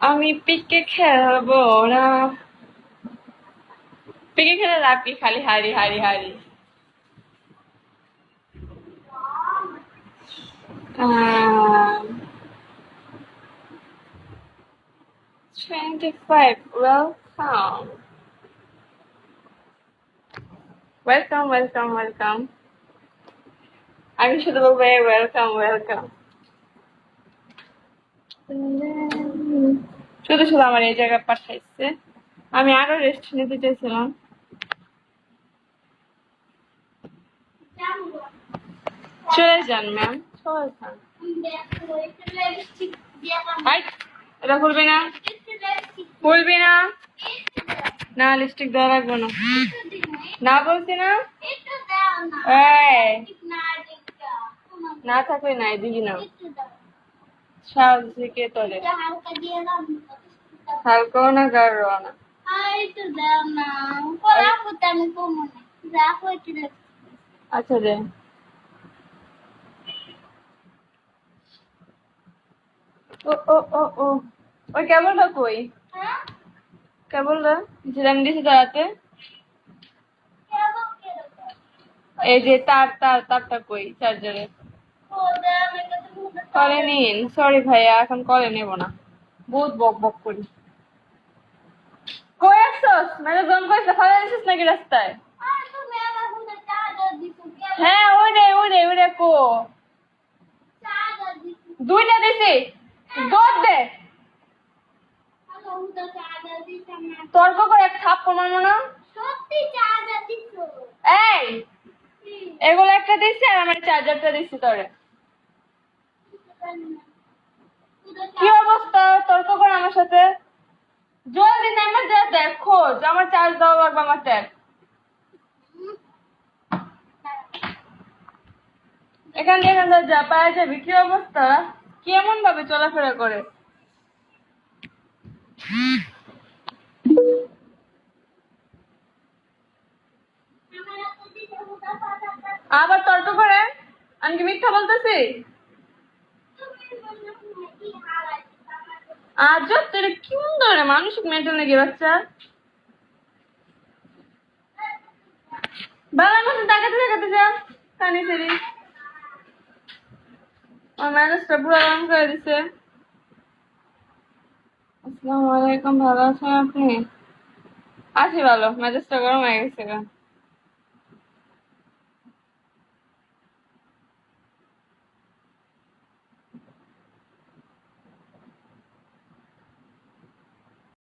আমি পিকে খেলবো না পিকে খেলে লাভ কি খালি হারি হারি হারি Um, 25. Welcome. Welcome, welcome, welcome. আমি শুধু বলবো ওয়েলকাম ওয়েলকাম শুধু শুধু আমার এই জায়গায় পাঠাইছে। আমি আরও রেস্ট নিতে চাইছিলাম। চলে যান ম্যাম চলে যান খুলবি না? খুলবি না? না না। না না? না থাকলে নাই, দিবি না। থেকে তোলে। হালকাও না না আচ্ছা ও ও ও ও। ওই কেবলটা কই? কেবলটা যেটা দাঁড়াতে এই যে তার তার, তারটা কই? চার্জারের কলে নিন সরি ভাইয়া এখন নেব না। বহুত বক বক করি। কই আসছস? মানে জন কইছে ফেলে দিছিস নাকি রাস্তায়? হ্যাঁ ওই রে ওই রে ওই রে কো। দুইটা দিছি। দৌড় দে। তর্ক করে এক থাপ মারবো না? সত্যি চার্জার দিচ্ছ এই এগুলো দিছি আর আমার চার্জারটা দিছি তোরে। কি অবস্থা? তর্ক করে আমার সাথে। জলদি নেমে যা, দেখো আমার চার্জ দেওয়া লাগবে আমার ট্যাগ এখান থেকে এখান যা পাওয়া যাবে। কি অবস্থা? কেমন ভাবে চলাফেরা করে? আবার তর্ক করে আমি কি মিথ্যা বলতেছি? আজ তোর কেমন ধরনের মানসিক মেন্টাল নাকি বাচ্চা? বাবার মতো তাকাতে তাকাতে যা কানি সেরি। আমার ম্যানেজটা পুরো গরম করে দিছে। আসসালামু আলাইকুম, ভালো আছেন আপনি? আছি ভালো মেজাজটা গরম হয়ে গেছে